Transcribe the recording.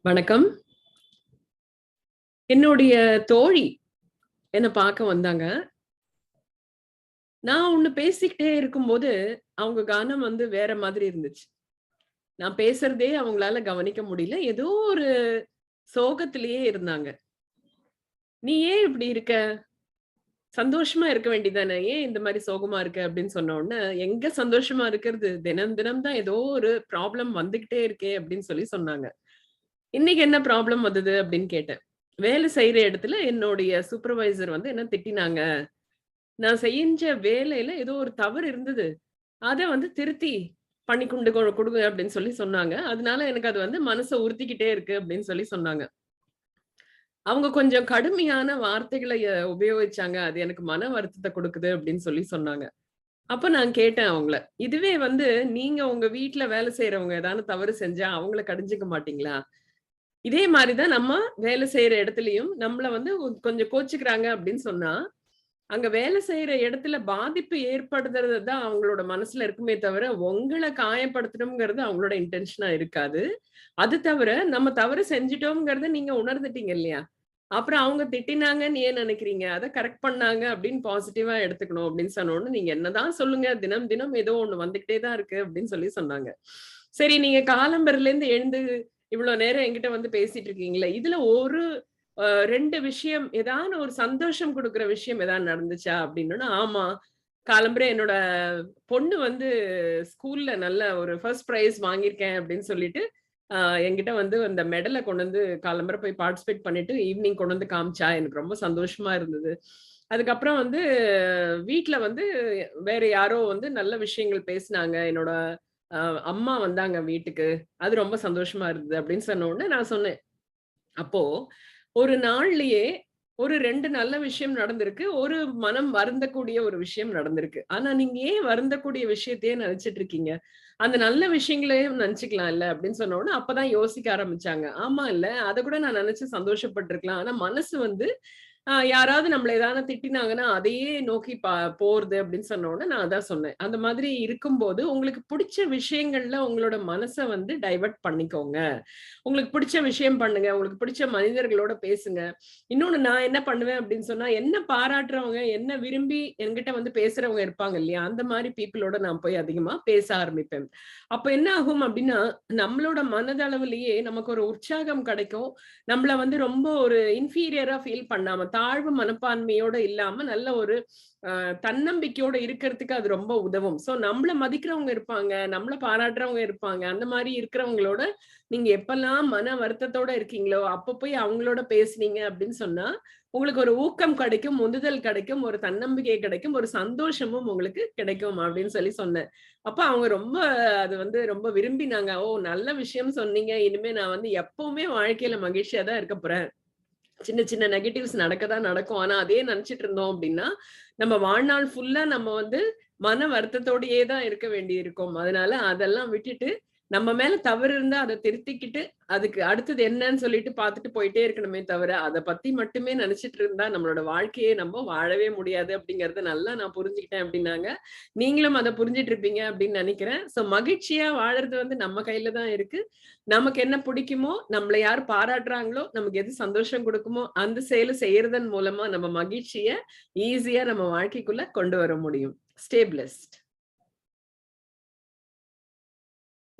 வணக்கம். என்னுடைய தோழி என்ன பார்க்க வந்தாங்க. நான் ஒண்ணு பேசிக்கிட்டே இருக்கும்போது, அவங்க கவனம் வந்து வேற மாதிரி இருந்துச்சு. நான் பேசுறதே அவங்களால கவனிக்க முடியல. ஏதோ ஒரு சோகத்திலேயே இருந்தாங்க. "நீ ஏன் இப்படி இருக்க? சந்தோஷமா இருக்க வேண்டியது தானே? ஏன் இந்த மாதிரி சோகமா இருக்கு அப்படின்னு சொன்ன உடனே, "எங்க சந்தோஷமா இருக்கிறது? தினம் தினம் தான் ஏதோ ஒரு ப்ராப்ளம் வந்துகிட்டே இருக்கே" அப்படின்னு சொல்லி சொன்னாங்க. "இன்னைக்கு என்ன ப்ராப்ளம் வந்தது?" அப்படின்னு கேட்டேன். வேலை செய்யற இடத்துல என்னுடைய சூப்பர்வைசர் வந்து என்ன திட்டினாங்க. நான் செஞ்ச வேலையில ஏதோ ஒரு தவறு இருந்தது. அதை வந்து திருத்தி பண்ணி கொண்டு கொ அப்படின்னு சொல்லி சொன்னாங்க. அதனால எனக்கு அது வந்து மனசை உறுத்திக்கிட்டே இருக்கு அப்படின்னு சொல்லி சொன்னாங்க. அவங்க கொஞ்சம் கடுமையான வார்த்தைகளை உபயோகிச்சாங்க. அது எனக்கு மன வருத்தத்தை கொடுக்குது அப்படின்னு சொல்லி சொன்னாங்க. அப்ப நான் கேட்டேன் அவங்கள. இதுவே வந்து நீங்க உங்க வீட்டுல வேலை செய்றவங்க ஏதாவது தவறு செஞ்சா அவங்கள கடிஞ்சுக்க மாட்டீங்களா? இதே மாதிரிதான் நம்ம வேலை செய்யற இடத்துலயும் நம்மள வந்து கொஞ்சம் கோச்சுக்கிறாங்க அப்படின்னு சொன்னா, அங்க வேலை செய்யற இடத்துல பாதிப்பு ஏற்படுத்துறது தான் அவங்களோட மனசுல இருக்குமே தவிர, உங்களை காயப்படுத்தணுங்கிறது அவங்களோட இன்டென்ஷனா இருக்காது. அது தவிர நம்ம தவறு செஞ்சிட்டோம்ங்கிறத நீங்க உணர்ந்துட்டீங்க இல்லையா? அப்புறம் அவங்க திட்டினாங்கன்னு ஏன் நினைக்கிறீங்க? அத கரெக்ட் பண்ணாங்க அப்படின்னு பாசிட்டிவா எடுத்துக்கணும் அப்படின்னு சொன்னோன்னு நீங்க என்னதான் சொல்லுங்க, தினம் தினம் ஏதோ ஒண்ணு வந்துகிட்டே தான் இருக்கு அப்படின்னு சொல்லி சொன்னாங்க. சரி நீங்க காலம்பறையிலேருந்து எழுந்து இவ்வளவு நேரம் என்கிட்ட வந்து பேசிட்டு இருக்கீங்களே, இதுல ஒரு ரெண்டு விஷயம் ஏதாவது ஒரு சந்தோஷம் கொடுக்குற விஷயம் ஏதாவது நடந்துச்சா? அப்படின்னோன, ஆமா. காலம்பரே என்னோட பொண்ணு வந்து ஸ்கூல்ல நல்ல ஒரு ஃபர்ஸ்ட் ப்ரைஸ் வாங்கியிருக்கேன் அப்படின்னு சொல்லிட்டு, என்கிட்ட வந்து அந்த மெடலை கொண்டு வந்து காலம்பரை போய் பார்ட்டிசிபேட் பண்ணிட்டு ஈவினிங் கொண்டு வந்து காமிச்சா. எனக்கு ரொம்ப சந்தோஷமா இருந்தது. அதுக்கப்புறம் வந்து வீட்டில் வந்து வேற யாரோ வந்து நல்ல விஷயங்கள் பேசினாங்க. என்னோட அம்மா வந்தாங்க வீட்டுக்கு. அது ரொம்ப சந்தோஷமா இருந்தது அப்படின்னு சொன்ன உடனே நான் சொன்னேன். அப்போ ஒரு நாள்லயே ஒரு ரெண்டு நல்ல விஷயம் நடந்திருக்கு. ஒரு மனம் வருந்தக்கூடிய ஒரு விஷயம் நடந்திருக்கு. ஆனா நீங்க ஏன் வருந்தக்கூடிய விஷயத்தையே நினைச்சிட்டு இருக்கீங்க? அந்த நல்ல விஷயங்களையும் நினைச்சுக்கலாம்ல அப்படின்னு சொன்ன உடனே அப்பதான் யோசிக்க ஆரம்பிச்சாங்க. ஆமா இல்ல, அத கூட நான் நினைச்சு சந்தோஷப்பட்டிருக்கலாம் ஆனா மனசு வந்து யாராவது நம்மள ஏதாவது திட்டினாங்கன்னா, அதையே நோக்கி பா போறது அப்படின்னு சொன்ன உடனே நான் அதான் சொன்னேன். அந்த மாதிரி இருக்கும்போது உங்களுக்கு புடிச்ச விஷயங்கள்ல உங்களோட மனச வந்து டைவர்ட் பண்ணிக்கோங்க. உங்களுக்கு பிடிச்ச விஷயம் பண்ணுங்க. உங்களுக்கு பிடிச்ச மனிதர்களோட பேசுங்க. இன்னொன்னு நான் என்ன பண்ணுவேன் அப்படின்னு சொன்னா, என்ன பாராட்டுறவங்க, என்ன விரும்பி என்கிட்ட வந்து பேசுறவங்க இருப்பாங்க இல்லையா? அந்த மாதிரி பீப்புளோட நான் போய் அதிகமா பேச ஆரம்பிப்பேன். அப்ப என்ன ஆகும் அப்படின்னா, நம்மளோட மனதளவுலயே நமக்கு ஒரு உற்சாகம் கிடைக்கும். நம்மள வந்து ரொம்ப ஒரு இன்ஃபீரியரா ஃபீல் பண்ணாம, தாழ்வு மனப்பான்மையோட இல்லாம நல்ல ஒரு தன்னம்பிக்கையோட இருக்கிறதுக்கு அது ரொம்ப உதவும். சோ நம்மள மதிக்கிறவங்க இருப்பாங்க. நம்மள பாராட்டுறவங்க இருப்பாங்க. அந்த மாதிரி இருக்கிறவங்களோட நீங்க எப்பல்லாம் மன வருத்தத்தோட இருக்கீங்களோ, அப்ப போய் அவங்களோட பேசுனீங்க அப்படின்னு சொன்னா, உங்களுக்கு ஒரு ஊக்கம் கிடைக்கும், உந்துதல் கிடைக்கும், ஒரு தன்னம்பிக்கை கிடைக்கும், ஒரு சந்தோஷமும் உங்களுக்கு கிடைக்கும் அப்படின்னு சொல்லி சொன்னேன். அப்ப அவங்க ரொம்ப அது வந்து ரொம்ப விரும்பினாங்க. "ஓ! நல்ல விஷயம் சொன்னீங்க. இனிமே நான் வந்து எப்பவுமே வாழ்க்கையில மகிழ்ச்சியா தான் இருக்க போறேன்." சின்ன சின்ன நெகட்டிவ்ஸ் நடக்கதான் நடக்கும். ஆனா அதே நினைச்சிட்டு இருந்தோம் அப்படின்னா, நம்ம வாழ்நாள் ஃபுல்லா நம்ம வந்து மன வருத்தத்தோடயே தான் இருக்க வேண்டியிருக்கும். அதனால அதெல்லாம் விட்டுட்டு, நம்ம மேல தவறு இருந்தா அத திருத்திக்கிட்டு, அதுக்கு அடுத்தது என்னன்னு சொல்லிட்டு பார்த்துட்டு போயிட்டே இருக்கணுமே தவிர, அத பத்தி மட்டுமே நினைச்சிட்டு இருந்தா நம்மளோட வாழ்க்கையை நம்ம வாழவே முடியாது அப்படிங்கறத நல்லா நான் புரிஞ்சுக்கிட்டேன் அப்படின்னாங்க. நீங்களும் அதை புரிஞ்சுட்டு இருப்பீங்க அப்படின்னு நினைக்கிறேன். சோ மகிழ்ச்சியா வாழறது வந்து நம்ம கையில தான் இருக்கு. நமக்கு என்ன பிடிக்குமோ, நம்மள யார் பாராட்டுறாங்களோ, நமக்கு எது சந்தோஷம் கொடுக்குமோ அந்த செயலை செய்யறதன் மூலமா நம்ம மகிழ்ச்சிய ஈஸியா நம்ம வாழ்க்கைக்குள்ள கொண்டு வர முடியும். ஸ்டேபிலெஸ்ட்